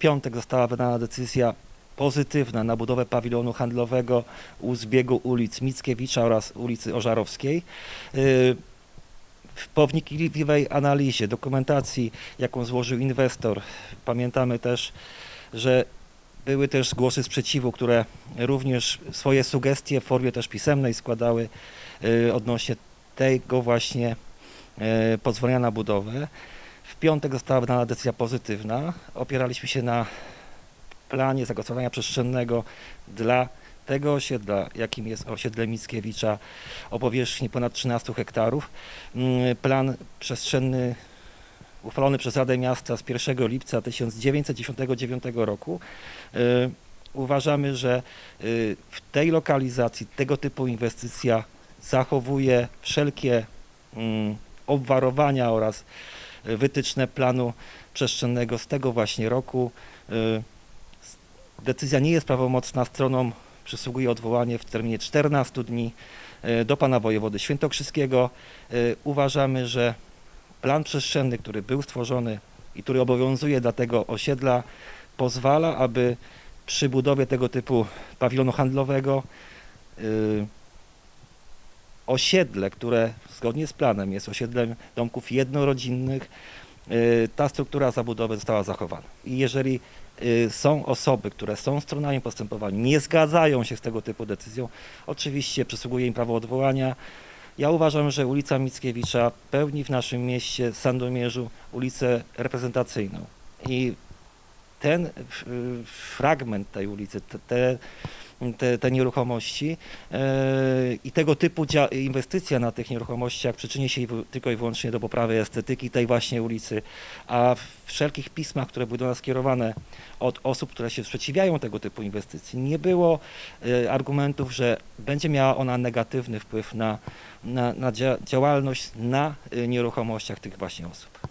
piątek została wydana decyzja pozytywna na budowę pawilonu handlowego u zbiegu ulic Mickiewicza oraz ulicy Ożarowskiej. Y, Po wnikliwej analizie dokumentacji, jaką złożył inwestor, pamiętamy też, że były też głosy sprzeciwu, które również swoje sugestie w formie też pisemnej składały y, odnośnie tego właśnie y, pozwolenia na budowę. W piątek została wydana decyzja pozytywna. Opieraliśmy się na planie zagospodarowania przestrzennego dla tego osiedla, jakim jest osiedle Mickiewicza o powierzchni ponad 13 hektarów. Mm, Plan przestrzenny uchwalony przez Radę Miasta z 1 lipca 1999 roku. Y, Uważamy, że y, w tej lokalizacji tego typu inwestycja zachowuje wszelkie mm, obwarowania oraz wytyczne planu przestrzennego z tego właśnie roku. Y, Decyzja nie jest prawomocna, stronom przysługuje odwołanie w terminie 14 dni y, do pana wojewody świętokrzyskiego. Y, Uważamy, że plan przestrzenny, który był stworzony i który obowiązuje dla tego osiedla, pozwala, aby przy budowie tego typu pawilonu handlowego osiedle, które zgodnie z planem jest osiedlem domków jednorodzinnych, y, ta struktura zabudowy została zachowana. I jeżeli y, są osoby, które są stronami postępowania, nie zgadzają się z tego typu decyzją, oczywiście przysługuje im prawo odwołania. Ja uważam, że ulica Mickiewicza pełni w naszym mieście, Sandomierzu, ulicę reprezentacyjną. I ten y, fragment tej ulicy, te, te, te, nieruchomości e, i tego typu inwestycja na tych nieruchomościach przyczyni się tylko i wyłącznie do poprawy estetyki tej właśnie ulicy, a w wszelkich pismach, które były do nas skierowane od osób, które się sprzeciwiają tego typu inwestycji, nie było e, argumentów, że będzie miała ona negatywny wpływ na, na, na dzia- działalność na e, nieruchomościach tych właśnie osób.